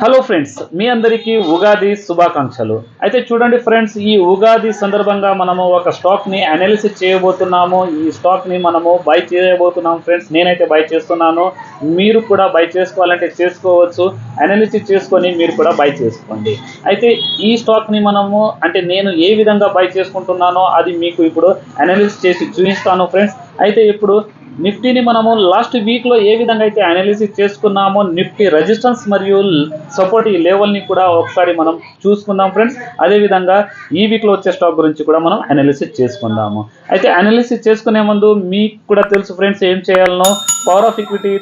Hello friends మీ అందరికీ ఉగాది శుభాకాంక్షలు. అయితే చూడండి ఫ్రెండ్స్ ఈ ఉగాది సందర్భంగా మనము ఒక స్టాక్ని అనాలిసిస్ చేయబోతున్నాము. ఈ స్టాక్ని మనము బై చేయబోతున్నాము ఫ్రెండ్స్ నేనైతే బై చేస్తున్నాను. మీరు కూడా బై చేసుకోవాలంటే చేసుకోవచ్చు. అనాలిసిస్ చేసుకొని మీరు కూడా బై చేసుకోండి. అయితే ఈ స్టాక్ని మనము అంటే నేను ఏ విధంగా బై చేసుకుంటున్నానో అది మీకు ఇప్పుడు అనాలిసిస్ చేసి చూపిస్తాను ఫ్రెండ్స్ అయితే ఇప్పుడు నిఫ్టీని మనము లాస్ట్ వీక్లో ఏ విధంగా అయితే అనాలిసిస్ చేసుకున్నామో నిఫ్టీ రెజిస్టెన్స్ మరియు సపోర్ట్ ఈ లెవెల్ని కూడా ఒకసారి మనం చూసుకుందాం ఫ్రెండ్స్ అదేవిధంగా ఈ వీక్లో వచ్చే స్టాక్ గురించి కూడా మనం అనాలిసిస్ చేసుకుందాము. అయితే అనాలిసిస్ చేసుకునే ముందు మీకు కూడా తెలుసు ఫ్రెండ్స్ ఏం చేయాలనో. పవర్ ఆఫ్ ఈక్విటీ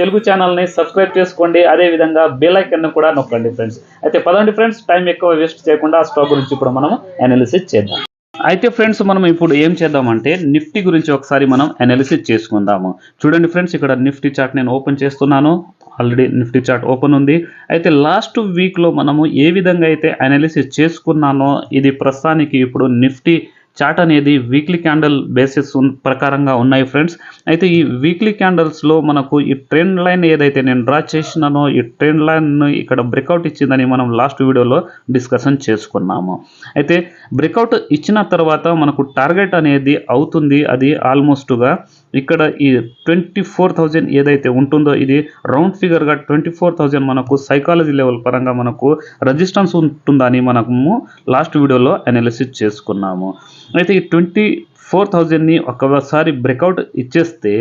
తెలుగు ఛానల్ని సబ్స్క్రైబ్ చేసుకోండి. అదేవిధంగా బెల్ ఐకన్ కూడా నొక్కండి ఫ్రెండ్స్ అయితే పదండి ఫ్రెండ్స్ టైం ఎక్కువ వేస్ట్ చేయకుండా ఆ స్టాక్ గురించి కూడా మనం అనాలిసిస్ చేద్దాం. అయితే ఫ్రెండ్స్ మనం ఇప్పుడు ఏం చేద్దామంటే నిఫ్టీ గురించి ఒకసారి మనం అనాలిసిస్ చేసుకుందాము. చూడండి ఫ్రెండ్స్ ఇక్కడ నిఫ్టీ చార్ట్ నేను ఓపెన్ చేస్తున్నాను. ఆల్రెడీ నిఫ్టీ చార్ట్ ఓపెన్ ఉంది. అయితే లాస్ట్ వీక్లో మనము ఏ విధంగా అయితే అనాలిసిస్ చేసుకున్నానో ఇది ప్రస్తుతానికి ఇప్పుడు నిఫ్టీ చార్ట్ అనేది వీక్లీ క్యాండిల్ బేసిస్ ప్రకారంగా ఉన్నాయి ఫ్రెండ్స్ అయితే ఈ వీక్లీ క్యాండిల్స్లో మనకు ఈ ట్రెండ్ లైన్ ఏదైతే నేను డ్రా చేసినానో ఈ ట్రెండ్ లైన్ ఇక్కడ బ్రేక్అవుట్ ఇచ్చిందని మనం లాస్ట్ వీడియోలో డిస్కషన్ చేసుకున్నాము. అయితే బ్రేక్అవుట్ ఇచ్చిన తర్వాత మనకు టార్గెట్ అనేది అవుతుంది. అది ఆల్మోస్ట్గా ఇక్కడ ఈ ట్వంటీ ఫోర్ థౌజండ్ ఏదైతే ఉంటుందో ఇది రౌండ్ ఫిగర్గా ట్వంటీ ఫోర్ థౌజండ్ మనకు సైకాలజీ లెవెల్ పరంగా మనకు రెజిస్టెన్స్ ఉంటుందని మనము లాస్ట్ వీడియోలో అనాలిసిస్ చేసుకున్నాము. అయితే ఈ ట్వంటీ ఫోర్ థౌజండ్ని ఒకసారి బ్రేక్అవుట్ ఇచ్చేస్తే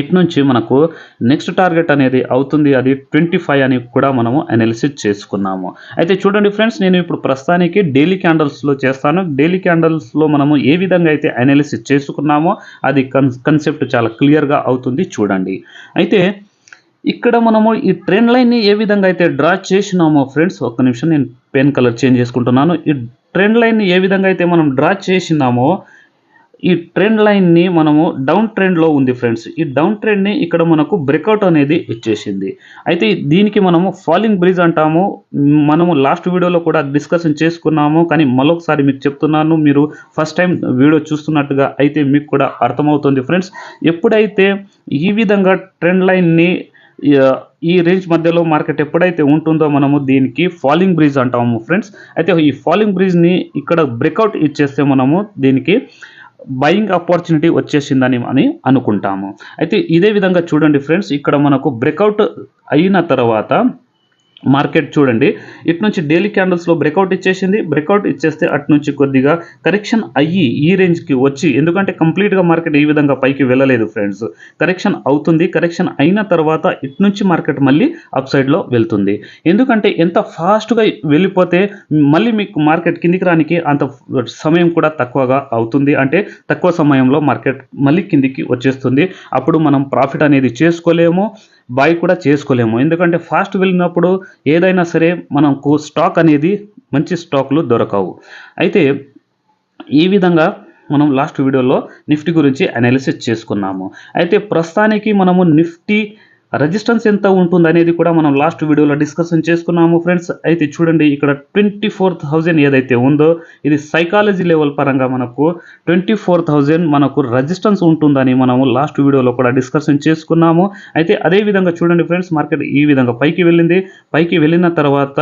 ఇటు నుంచి మనకు నెక్స్ట్ టార్గెట్ అనేది అవుతుంది. అది ట్వంటీ ఫైవ్ అని కూడా మనము అనాలిసిస్ చేసుకున్నాము. అయితే చూడండి ఫ్రెండ్స్ నేను ఇప్పుడు ప్రస్తుతానికి డైలీ క్యాండల్స్లో చేస్తాను. డైలీ క్యాండల్స్లో మనము ఏ విధంగా అయితే అనాలిసిస్ చేసుకున్నామో అది కన్ కన్సెప్ట్ చాలా క్లియర్గా అవుతుంది చూడండి. అయితే ఇక్కడ మనము ఈ ట్రెండ్ లైన్ని ఏ విధంగా అయితే డ్రా చేసినామో ఫ్రెండ్స్ ఒక్క నిమిషం నేను పెన్ కలర్ చేంజ్ చేసుకుంటున్నాను. ఈ ట్రెండ్ లైన్ని ఏ విధంగా అయితే మనం డ్రా చేసినామో ఈ ట్రెండ్ లైన్ని మనము డౌన్ ట్రెండ్లో ఉంది ఫ్రెండ్స్ ఈ డౌన్ ట్రెండ్ని ఇక్కడ మనకు బ్రేక్అవుట్ అనేది ఇచ్చేసింది. అయితే దీనికి మనము ఫాలింగ్ బ్రిడ్జ్ అంటాము. మనము లాస్ట్ వీడియోలో కూడా డిస్కషన్ చేసుకున్నాము. కానీ మరొకసారి మీకు చెప్తున్నాను మీరు ఫస్ట్ టైం వీడియో చూస్తున్నట్టుగా అయితే మీకు కూడా అర్థమవుతుంది ఫ్రెండ్స్ ఎప్పుడైతే ఈ విధంగా ట్రెండ్ లైన్ని ఈ రేంజ్ మధ్యలో మార్కెట్ ఎప్పుడైతే ఉంటుందో మనము దీనికి ఫాలింగ్ బ్రిడ్జ్ అంటాము ఫ్రెండ్స్ అయితే ఈ ఫాలింగ్ బ్రిడ్జ్ని ఇక్కడ బ్రేక్అవుట్ ఇచ్చేస్తే మనము దీనికి బయింగ్ ఆపర్చునిటీ వచ్చేసిందని అని అనుకుంటాము. అయితే ఇదే విధంగా చూడండి ఫ్రెండ్స్ ఇక్కడ మనకు బ్రేక్అవుట్ అయిన తర్వాత మార్కెట్ చూడండి. ఇటు నుంచి డైలీ క్యాండిల్స్లో బ్రేక్అవుట్ ఇచ్చేసింది. బ్రేక్అవుట్ ఇచ్చేస్తే అటు నుంచి కొద్దిగా కరెక్షన్ అయ్యి ఈ రేంజ్కి వచ్చి ఎందుకంటే కంప్లీట్గా మార్కెట్ ఈ విధంగా పైకి వెళ్ళలేదు ఫ్రెండ్స్. కరెక్షన్ అవుతుంది. కరెక్షన్ అయిన తర్వాత ఇటు నుంచి మార్కెట్ మళ్ళీ అప్ సైడ్లో వెళ్తుంది. ఎందుకంటే ఎంత ఫాస్ట్గా వెళ్ళిపోతే మళ్ళీ మీకు మార్కెట్ కిందికి రానికి అంత సమయం కూడా తక్కువగా అవుతుంది. అంటే తక్కువ సమయంలో మార్కెట్ మళ్ళీ కిందికి వచ్చేస్తుంది. అప్పుడు మనం ప్రాఫిట్ అనేది చేసుకోలేము. బై కూడా చేసుకోలేము. ఎందుకంటే ఫాస్ట్ వెళ్ళినప్పుడు ఏదైనా సరే మనకు స్టాక్ అనేది మంచి స్టాక్లు దొరకవు. అయితే ఈ విధంగా మనం లాస్ట్ వీడియోలో నిఫ్టీ గురించి అనాలిసిస్ చేసుకున్నాము. అయితే ప్రస్తుతానికి మనము నిఫ్టీ రెజిస్టెన్స్ ఎంత ఉంటుంది అనేది కూడా మనం లాస్ట్ వీడియోలో డిస్కషన్ చేసుకున్నాము ఫ్రెండ్స్. అయితే చూడండి ఇక్కడ ట్వంటీ ఫోర్ థౌజండ్ ఏదైతే ఉందో ఇది సైకాలజీ లెవెల్ పరంగా మనకు ట్వంటీ ఫోర్ థౌజండ్ మనకు రెజిస్టెన్స్ ఉంటుందని మనము లాస్ట్ వీడియోలో కూడా డిస్కషన్ చేసుకున్నాము. అయితే అదే విధంగా చూడండి ఫ్రెండ్స్ మార్కెట్ ఈ విధంగా పైకి వెళ్ళింది. పైకి వెళ్ళిన తర్వాత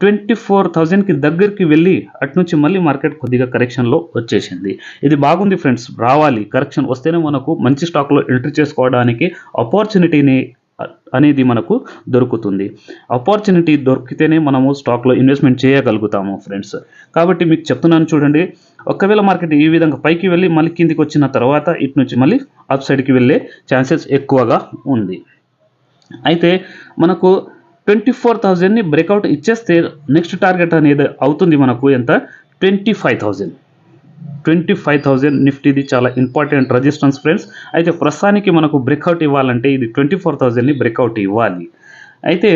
ట్వంటీ ఫోర్ థౌజండ్కి దగ్గరికి వెళ్ళి అటునుంచి మళ్ళీ మార్కెట్ కొద్దిగా కరెక్షన్లో వచ్చేసింది. ఇది బాగుంది ఫ్రెండ్స్. రావాలి. కరెక్షన్ వస్తేనే మనకు మంచి స్టాక్లో ఎంట్రీ చేసుకోవడానికి ఆపర్చునిటీని అనేది మనకు దొరుకుతుంది. ఆపర్చునిటీ దొరికితేనే మనము స్టాక్లో ఇన్వెస్ట్మెంట్ చేయగలుగుతాము ఫ్రెండ్స్. కాబట్టి మీకు చెప్తున్నాను చూడండి. ఒకవేళ మార్కెట్ ఈ విధంగా పైకి వెళ్ళి మళ్ళీ కిందికి వచ్చిన తర్వాత ఇటు నుంచి మళ్ళీ అప్ సైడ్కి వెళ్ళే ఛాన్సెస్ ఎక్కువగా ఉంది. అయితే మనకు ట్వంటీ ఫోర్ థౌజండ్ని బ్రేక్అవుట్ ఇచ్చేస్తే నెక్స్ట్ టార్గెట్ అనేది అవుతుంది మనకు ఎంత? Twenty five thousand twenty five thousand నిఫ్టీది చాలా ఇంపార్టెంట్ రెజిస్టెన్స్ ఫ్రెండ్స్ అయితే ప్రస్తుతానికి మనకు బ్రేక్అవుట్ ఇవ్వాలంటే ఇది ట్వంటీ ఫోర్ థౌజండ్ని బ్రేక్అవుట్ ఇవ్వాలి. అయితే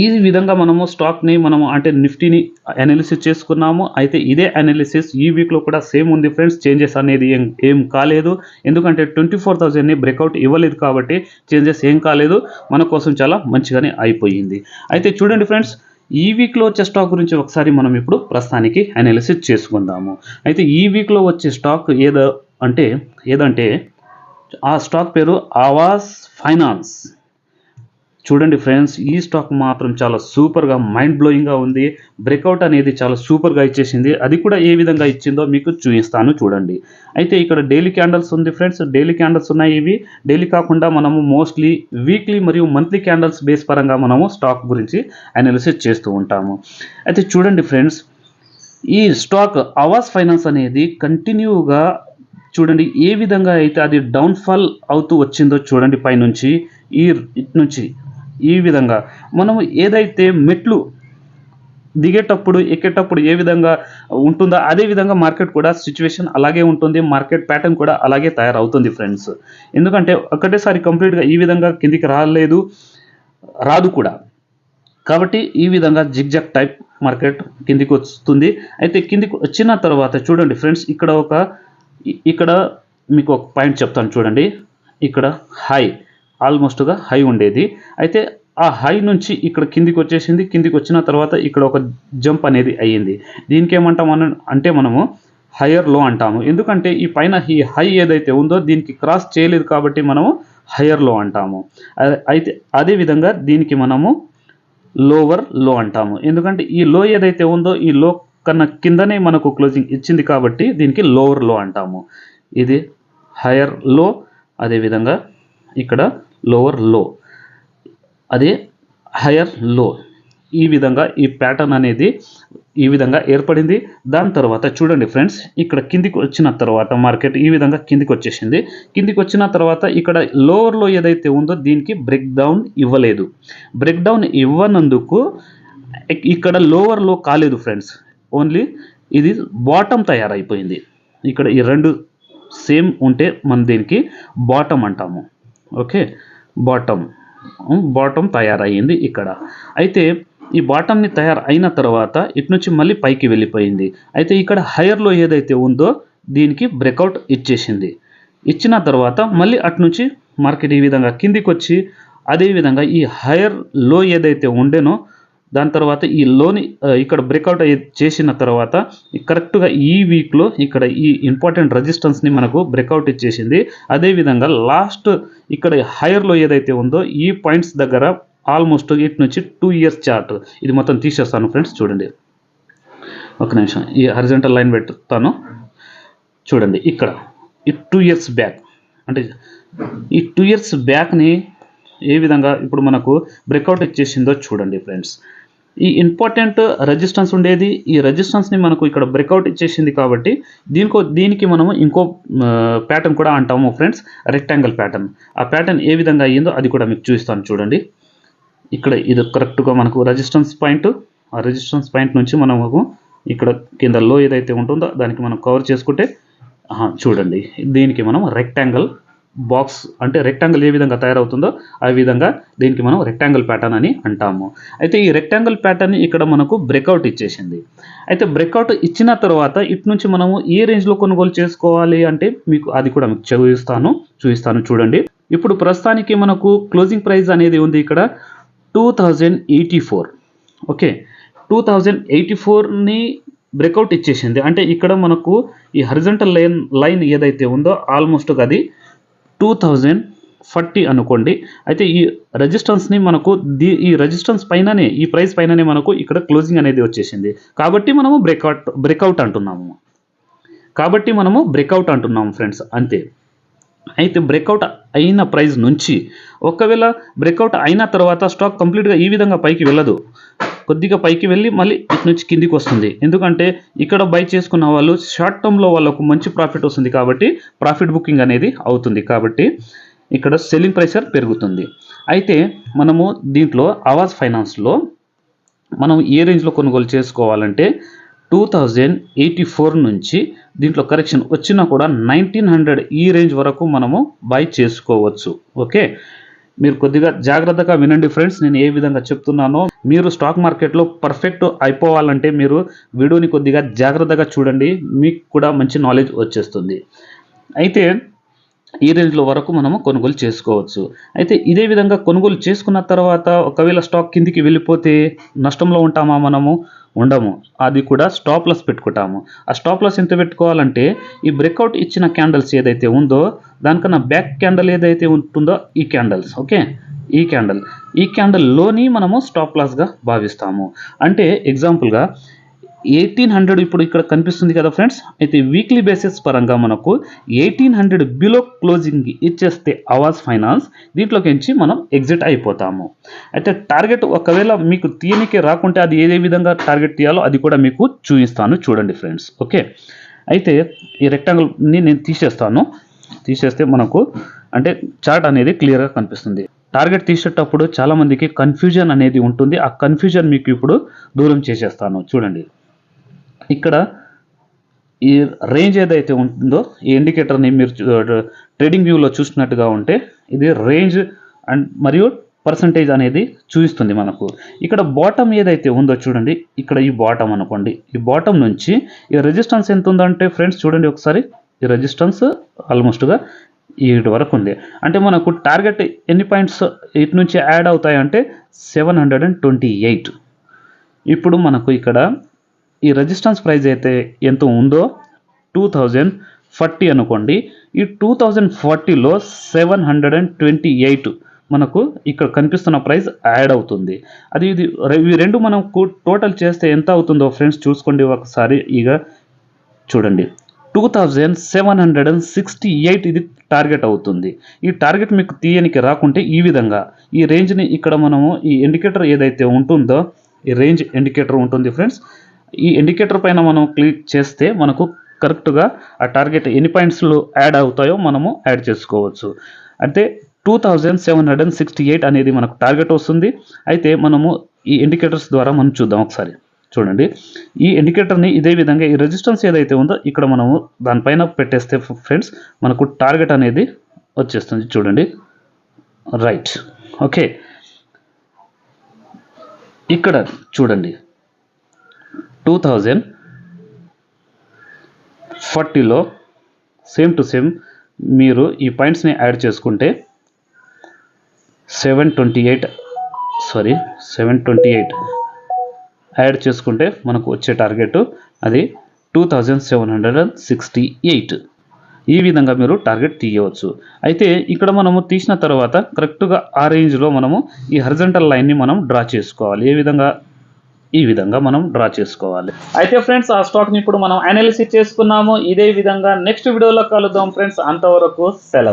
ఈ విధంగా మనము స్టాక్ని మనము అంటే నిఫ్టీని అనాలిసిస్ చేసుకున్నాము. అయితే ఇదే అనాలిసిస్ ఈ వీక్లో కూడా సేమ్ ఉంది ఫ్రెండ్స్ చేంజెస్ అనేది ఏం ఏం కాలేదు. ఎందుకంటే ట్వంటీ ఫోర్ థౌజండ్ని బ్రేక్అవుట్ ఇవ్వలేదు కాబట్టి చేంజెస్ ఏం కాలేదు. మన కోసం చాలా మంచిగానే అయిపోయింది. అయితే చూడండి ఫ్రెండ్స్ ఈ వీక్లో వచ్చే స్టాక్ గురించి ఒకసారి మనం ఇప్పుడు ప్రస్తుతానికి అనాలిసిస్ చేసుకుందాము. అయితే ఈ వీక్లో వచ్చే స్టాక్ ఏదో అంటే ఏదంటే ఆ స్టాక్ పేరు ఆవాస్ ఫైనాన్స్ చూడండి ఫ్రెండ్స్ ఈ స్టాక్ మాత్రం చాలా సూపర్గా మైండ్ బ్లోయింగ్గా ఉంది. బ్రేక్అవుట్ అనేది చాలా సూపర్గా ఇచ్చేసింది. అది కూడా ఏ విధంగా ఇచ్చిందో మీకు చూపిస్తాను చూడండి. అయితే ఇక్కడ డైలీ క్యాండిల్స్ ఉంది ఫ్రెండ్స్. డైలీ క్యాండిల్స్ ఉన్నాయి ఇవి. డైలీ కాకుండా మనము మోస్ట్లీ వీక్లీ మరియు మంత్లీ క్యాండిల్స్ బేస్ పరంగా మనము స్టాక్ గురించి అనాలిసిస్ చేస్తూ ఉంటాము. అయితే చూడండి ఫ్రెండ్స్ ఈ స్టాక్ అవాస్ ఫైనాన్స్ అనేది కంటిన్యూగా చూడండి ఏ విధంగా అయితే అది డౌన్ఫాల్ అవుతూ వచ్చిందో చూడండి పైనుంచి ఈ ఇటు నుంచి. ఈ విధంగా. మనము ఏదైతే మెట్లు దిగేటప్పుడు ఎక్కేటప్పుడు ఏ విధంగా ఉంటుందో అదే విధంగా మార్కెట్ కూడా సిచ్యువేషన్ అలాగే ఉంటుంది. మార్కెట్ ప్యాటర్న్ కూడా అలాగే తయారవుతుంది ఫ్రెండ్స్ ఎందుకంటే ఒకటేసారి కంప్లీట్గా ఈ విధంగా కిందికి రాలేదు రాదు కూడా. కాబట్టి ఈ విధంగా జిగ్జాగ్ టైప్ మార్కెట్ కిందికి వస్తుంది. అయితే కిందికి వచ్చిన తర్వాత చూడండి ఫ్రెండ్స్ ఇక్కడ ఒక ఇక్కడ మీకు ఒక పాయింట్ చెప్తాను చూడండి. ఇక్కడ హై ఆల్మోస్ట్గా హై ఉండేది. అయితే ఆ హై నుంచి ఇక్కడ కిందికి వచ్చేసింది. కిందికి వచ్చిన తర్వాత ఇక్కడ ఒక జంప్ అనేది అయ్యింది. దీనికి ఏమంటాం మనం అంటే మనము హయ్యర్లో అంటాము. ఎందుకంటే ఈ పైన ఈ హై ఏదైతే ఉందో దీనికి క్రాస్ చేయలేదు కాబట్టి మనము హయ్యర్లో అంటాము. అయితే అదే విధంగా దీనికి మనము లోవర్లో అంటాము. ఎందుకంటే ఈ లో ఏదైతే ఉందో ఈ లో కన్నా కిందనే మనకు క్లోజింగ్ ఇచ్చింది కాబట్టి దీనికి లోవర్లో అంటాము. ఇది హయ్యర్లో అదేవిధంగా ఇక్కడ లోవర్లో అదే హయర్లో ఈ విధంగా ఈ ప్యాటర్న్ అనేది ఈ విధంగా ఏర్పడింది. దాని తర్వాత చూడండి ఫ్రెండ్స్ ఇక్కడ కిందికి వచ్చిన తర్వాత మార్కెట్ ఈ విధంగా కిందికి వచ్చేసింది. కిందికి వచ్చిన తర్వాత ఇక్కడ లోవర్లో ఏదైతే ఉందో దీనికి బ్రేక్ డౌన్ ఇవ్వలేదు. బ్రేక్ డౌన్ ఇవ్వనందుకు ఇక్కడ లోవర్లో కాలేదు ఫ్రెండ్స్ ఓన్లీ ఇది బాటమ్ తయారైపోయింది. ఇక్కడ ఈ రెండు సేమ్ ఉంటే మనం దీనికి బాటమ్ అంటాము. Okay bottom. బాటమ్ తయారయ్యింది ఇక్కడ. అయితే ఈ బాటమ్ని తయారు అయిన తర్వాత ఇటు నుంచి మళ్ళీ పైకి వెళ్ళిపోయింది. అయితే ఇక్కడ హైయర్లో ఏదైతే ఉందో దీనికి బ్రేక్అవుట్ ఇచ్చేసింది. ఇచ్చిన తర్వాత మళ్ళీ అటు నుంచి మార్కెట్ ఈ విధంగా కిందికి వచ్చి అదే విధంగా ఈ హైయర్లో ఏదైతే ఉండేనో దాని తర్వాత ఈ లోని ఇక్కడ బ్రేక్అవుట్ అయ్యి చేసిన తర్వాత కరెక్ట్గా ఈ వీక్లో ఇక్కడ ఈ ఇంపార్టెంట్ రెజిస్టెన్స్ని మనకు బ్రేక్అవుట్ ఇచ్చేసింది. అదేవిధంగా లాస్ట్ ఇక్కడ హైయర్లో ఏదైతే ఉందో ఈ పాయింట్స్ దగ్గర ఆల్మోస్ట్ ఇటు నుంచి టూ ఇయర్స్ చార్ట్ ఇది మొత్తం తీసేస్తాను ఫ్రెండ్స్ చూడండి. ఒక నిమిషం ఈ హరిజెంటల్ లైన్ పెట్టుతాను చూడండి ఇక్కడ ఈ టూ ఇయర్స్ బ్యాక్ అంటే ఈ టూ ఇయర్స్ బ్యాక్ని ఏ విధంగా ఇప్పుడు మనకు బ్రేక్అవుట్ ఇచ్చేసిందో చూడండి ఫ్రెండ్స్ ఈ ఇంపార్టెంట్ రెజిస్టెన్స్ ఉండేది. ఈ రెజిస్టెన్స్ని మనకు ఇక్కడ బ్రేక్అవుట్ ఇచ్చేసింది కాబట్టి దీనికో దీనికి మనము ఇంకో ప్యాటర్న్ కూడా అంటాము ఫ్రెండ్స్ రెక్టాంగిల్ ప్యాటర్న్ ఆ ప్యాటర్న్ ఏ విధంగా అయ్యిందో అది కూడా మీకు చూపిస్తాను చూడండి. ఇక్కడ ఇది కరెక్ట్గా మనకు రెజిస్టెన్స్ పాయింట్ ఆ రెజిస్టెన్స్ పాయింట్ నుంచి మనము ఇక్కడ కింద లో ఏదైతే ఉంటుందో దానికి మనం కవర్ చేసుకుంటే చూడండి. దీనికి మనం రెక్టాంగిల్ బాక్స్ అంటే రెక్టాంగిల్ ఏ విధంగా తయారవుతుందో ఆ విధంగా దీనికి మనం రెక్టాంగిల్ ప్యాటర్న్ అని అంటాము. అయితే ఈ రెక్టాంగిల్ ప్యాటర్న్ ఇక్కడ మనకు బ్రేక్అవుట్ ఇచ్చేసింది. అయితే బ్రేక్అవుట్ ఇచ్చిన తర్వాత ఇటు నుంచి మనము ఏ రేంజ్లో కొనుగోలు చేసుకోవాలి అంటే మీకు అది కూడా మీకు చూపిస్తాను చూపిస్తాను చూడండి. ఇప్పుడు ప్రస్తుతానికి మనకు క్లోజింగ్ ప్రైస్ అనేది ఉంది ఇక్కడ two thousand eighty four okay two thousand eighty ఫోర్ని breakout ఇచ్చేసింది. అంటే ఇక్కడ మనకు ఈ హరిజంటల్ లైన్ లైన్ ఏదైతే ఉందో ఆల్మోస్ట్ అది టూ థౌజండ్ ఫార్టీ అనుకోండి. అయితే ఈ రెజిస్టెన్స్ని మనకు దీ ఈ రెజిస్టెన్స్ పైననే ఈ ప్రైస్ పైననే మనకు ఇక్కడ క్లోజింగ్ అనేది వచ్చేసింది. కాబట్టి మనము బ్రేక్అవుట్ బ్రేక్అవుట్ అంటున్నాము. కాబట్టి మనము బ్రేక్అవుట్ అంటున్నాము ఫ్రెండ్స్ అంతే. అయితే బ్రేక్అవుట్ అయిన ప్రైస్ నుంచి ఒకవేళ బ్రేక్అవుట్ అయిన తర్వాత స్టాక్ కంప్లీట్గా ఈ విధంగా పైకి వెళ్ళదు. కొద్దిగా పైకి వెళ్ళి మళ్ళీ ఇటు నుంచి కిందికి వస్తుంది. ఎందుకంటే ఇక్కడ బై చేసుకున్న వాళ్ళు షార్ట్ టర్మ్లో వాళ్ళకు మంచి ప్రాఫిట్ వస్తుంది కాబట్టి ప్రాఫిట్ బుకింగ్ అనేది అవుతుంది కాబట్టి ఇక్కడ సెల్లింగ్ ప్రెషర్ పెరుగుతుంది. అయితే మనము దీంట్లో ఆవాజ్ ఫైనాన్స్లో మనం ఏ రేంజ్లో కొనుగోలు చేసుకోవాలంటే టూ థౌజండ్ ఎయిటీ ఫోర్ నుంచి దీంట్లో కరెక్షన్ వచ్చినా కూడా నైన్టీన్ హండ్రెడ్ ఈ రేంజ్ వరకు మనము బై చేసుకోవచ్చు. ఓకే మీరు కొద్దిగా జాగ్రత్తగా వినండి ఫ్రెండ్స్ నేను ఏ విధంగా చెప్తున్నానో. మీరు స్టాక్ మార్కెట్లో పర్ఫెక్ట్ అయిపోవాలంటే మీరు వీడియోని కొద్దిగా జాగ్రత్తగా చూడండి మీకు కూడా మంచి నాలెడ్జ్ వచ్చేస్తుంది. అయితే ఈ రేంజ్లో వరకు మనము కొనుగోలు చేసుకోవచ్చు. అయితే ఇదే విధంగా కొనుగోలు చేసుకున్న తర్వాత ఒకవేళ స్టాక్ కిందికి వెళ్ళిపోతే నష్టంలో ఉంటామా మనము? ఉండము. అది కూడా స్టాప్ లాస్ పెట్టుకుంటాము. ఆ స్టాప్ లాస్ ఎంత పెట్టుకోవాలంటే ఈ బ్రేక్అవుట్ ఇచ్చిన క్యాండిల్స్ ఏదైతే ఉందో దానికన్నా బ్యాక్ క్యాండల్ ఏదైతే ఉంటుందో ఈ క్యాండల్స్ ఓకే ఈ క్యాండల్ ఈ క్యాండల్లోని మనము స్టాప్ లాస్గా భావిస్తాము. అంటే ఎగ్జాంపుల్గా ఎయిటీన్ హండ్రెడ్ ఇప్పుడు ఇక్కడ కనిపిస్తుంది కదా ఫ్రెండ్స్ అయితే వీక్లీ బేసిస్ పరంగా మనకు ఎయిటీన్ హండ్రెడ్ బిలో క్లోజింగ్ ఇచ్చేస్తే అవాజ్ ఫైనాన్స్ దీంట్లోకించి మనం ఎగ్జిట్ అయిపోతాము. అయితే టార్గెట్ ఒకవేళ మీకు తీయనికి రాకుంటే అది ఏ విధంగా టార్గెట్ తీయాలో అది కూడా మీకు చూపిస్తాను చూడండి ఫ్రెండ్స్ ఓకే అయితే ఈ రెక్టాంగిల్ని నేను తీసేస్తాను. తీసేస్తే మనకు అంటే చార్ట్ అనేది క్లియర్గా కనిపిస్తుంది. టార్గెట్ తీసేటప్పుడు చాలామందికి కన్ఫ్యూజన్ అనేది ఉంటుంది. ఆ కన్ఫ్యూజన్ మీకు ఇప్పుడు దూరం చేసేస్తాను. చూడండి. ఇక్కడ ఈ రేంజ్ ఏదైతే ఉంటుందో ఈ ఇండికేటర్ని మీరు ట్రేడింగ్ వ్యూలో చూసినట్టుగా ఉంటే ఇది రేంజ్ అండ్ మరియు పర్సంటేజ్ అనేది చూపిస్తుంది మనకు. ఇక్కడ బాటమ్ ఏదైతే ఉందో చూడండి. ఇక్కడ ఈ బాటమ్ అనుకోండి. ఈ బాటమ్ నుంచి ఈ రెజిస్టెన్స్ ఎంత ఉందంటే ఫ్రెండ్స్ చూడండి ఒకసారి. ఈ రెజిస్టెన్స్ ఆల్మోస్ట్గా ఇటు వరకు ఉంది. అంటే మనకు టార్గెట్ ఎన్ని పాయింట్స్ ఇటు నుంచి add అవుతాయంటే seven hundred and twenty eight ఇప్పుడు మనకు ఇక్కడ ఈ రెజిస్టెన్స్ ప్రైస్ అయితే ఎంత ఉందో టూ థౌజండ్ ఫార్టీ అనుకోండి. ఈ two thousand ఫార్టీలో seven hundred and twenty eight మనకు ఇక్కడ కనిపిస్తున్న ప్రైస్ యాడ్ అవుతుంది. అది ఇది ఇవి రెండు మనకు టోటల్ చేస్తే ఎంత అవుతుందో ఫ్రెండ్స్ చూసుకోండి ఒకసారి ఇక చూడండి. Two thousand seven hundred and sixty eight ఇది టార్గెట్ అవుతుంది. ఈ టార్గెట్ మీకు తీయనికి రాకుంటే ఈ విధంగా ఈ రేంజ్ని ఇక్కడ మనము ఈ ఇండికేటర్ ఏదైతే ఉంటుందో ఈ రేంజ్ ఇండికేటర్ ఉంటుంది ఫ్రెండ్స్. ఈ ఇండికేటర్ పైన మనం క్లిక్ చేస్తే మనకు కరెక్ట్గా ఆ టార్గెట్ ఎన్ని పాయింట్స్లో యాడ్ అవుతాయో మనము యాడ్ చేసుకోవచ్చు. అంటే two thousand seven hundred and sixty eight అనేది మనకు టార్గెట్ వస్తుంది. అయితే మనము ఈ ఇండికేటర్స్ ద్వారా మనం చూద్దాం ఒకసారి. చూడండి. ఈ ఇండికేటర్ని ఇదే విధంగా ఈ రెజిస్టెన్స్ ఏదైతే ఉందో ఇక్కడ మనము దానిపైన పెట్టేస్తే ఫ్రెండ్స్ మనకు టార్గెట్ అనేది వచ్చేస్తుంది చూడండి. రైట్ ఓకే ఇక్కడ చూడండి. టూ థౌజండ్ ఫార్టీలో సేమ్ టు సేమ్ మీరు ఈ పాయింట్స్ని యాడ్ చేసుకుంటే seven twenty eight sorry seven twenty eight add చేసుకుంటే మనకు వచ్చే టార్గెట్ అది two thousand seven hundred and sixty eight. ఈ విధంగా మీరు టార్గెట్ తీయవచ్చు. అయితే ఇక్కడ మనము తీసిన తర్వాత కరెక్ట్గా ఆ రేంజ్లో మనము ఈ హరిజంటల్ లైన్ని మనం డ్రా చేసుకోవాలి. ఏ విధంగా? ఈ విధంగా మనం డ్రా చేసుకోవాలి. అయితే ఫ్రెండ్స్ ఆ స్టాక్ని ఇప్పుడు మనం అనాలిసిస్ చేసుకున్నాము. ఇదే విధంగా నెక్స్ట్ వీడియోలో కలుద్దాం ఫ్రెండ్స్ అంతవరకు సెలవు.